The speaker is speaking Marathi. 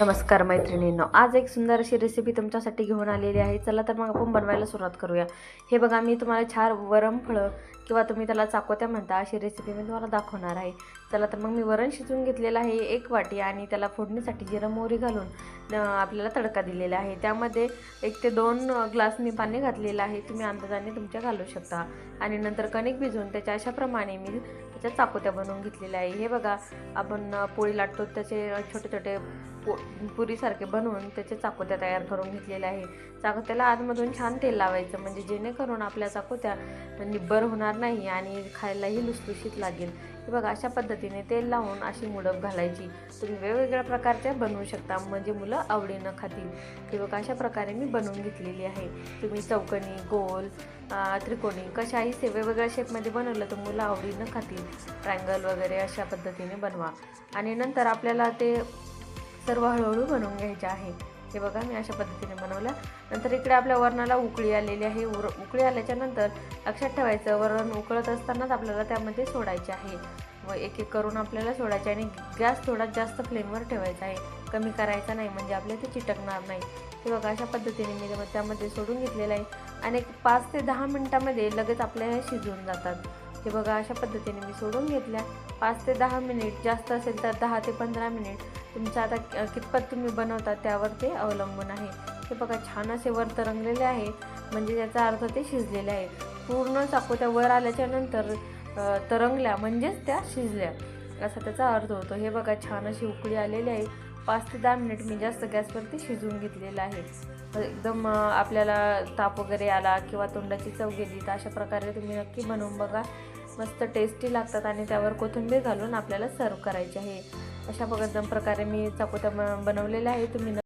नमस्कार मैत्रिणींनो आज एक सुंदर अशी रेसिपी तुमच्यासाठी घेऊन आलेली आहे. चला तर मग आपण बनवायला सुरुवात करूया. हे बघा मी तुम्हाला छान वरम फळं किंवा तुम्ही त्याला चाकोत्या म्हणता अशी रेसिपी मी तुम्हाला दाखवणार आहे. चला तर मग मी वरण शिजवून घेतलेलं आहे एक वाटी आणि त्याला फोडणीसाठी जिरं मोहरी घालून आपल्याला तडका दिलेला आहे. त्यामध्ये एक ते दोन ग्लास मी पाणी घातलेलं आहे. तुम्ही अंदाजाने तुमच्या घालू शकता. आणि नंतर कणिक भिजवून त्याच्या अशाप्रमाणे मी त्याच्या चाकोत्या बनवून घेतलेल्या आहे. हे बघा आपण पोळी लाटतो त्याचे छोटे छोटे पो पुरीसारखे बनवून त्याचे चाकोत्या तयार करून घेतलेल्या आहे. चाकोत्याला आतमधून छान तेल लावायचं म्हणजे जेणेकरून आपल्या चाकोत्या निब्बर होणार नाही आणि खायलाही लुसलुशीत लागेल. हे बघा अशा पद्धतीने तेल लावून अशी मुडप घालायची. तुम्ही वेगवेगळ्या प्रकारच्या बनवू शकता म्हणजे मुलं आवडीनं खातील. हे बघा अशा प्रकारे मी बनवून घेतलेली आहे. तुम्ही चौकणी गोल त्रिकोणी कशाही से वेगवेगळ्या शेपमध्ये बनवलं तर मुलं आवडीनं खातील. ट्रँगल वगैरे अशा पद्धतीने बनवा. आणि नंतर आपल्याला ते सर्व हळूहळू बनवून घ्यायचे आहे. हे बघा मी अशा पद्धतीने बनवलं. नंतर इकडे आपल्या वरणाला उकळी आलेली आहे. उर उकळी आल्याच्यानंतर लक्षात ठेवायचं वरण उकळत असतानाच आपल्याला त्यामध्ये सोडायचे आहे. व एक एक करून आपल्याला सोडायचे आणि गॅस थोडा जास्त फ्लेमवर ठेवायचा आहे. कमी करायचा नाही म्हणजे आपल्या ते चिटकणार नाही. हे बघा अशा पद्धतीने मी त्यामध्ये- सोडून घेतलेलं आहे. आणि एक पाच ते दहा मिनटामध्ये लगेच आपल्या शिजवून जातात. हे बघा अशा पद्धतीने मी सोडून घेतल्या. पाच ते दहा मिनिट जास्त असेल तर दहा ते पंधरा मिनिट तुमचं आता कितपत तुम्ही बनवता त्यावर ते अवलंबून आहे. हे बघा छान असे वर तरंगलेले आहे. म्हणजे याचा अर्थ ते शिजलेले आहे. पूर्ण चाकोत्या वर आल्याच्यानंतर तरंगल्या म्हणजेच त्या शिजल्या. असा त्याचा अर्थ होतो. हे बघा छान अशी उकळी आलेली आहे. पाच ते दहा मिनिट मी जास्त गॅसवरती शिजवून घेतलेलं आहे. एकदम आपल्याला ताप वगैरे आला किंवा तोंडाची चव गेली तर अशा प्रकारे तुम्ही नक्की बनवून बघा. मस्त टेस्टी लागतात आणि त्यावर कोथिंबीर घालून आपल्याला सर्व करायची आहे. अशा पद्धत प्रकारे मी चाकोत्या बनवलेल्या आहे तुम्ही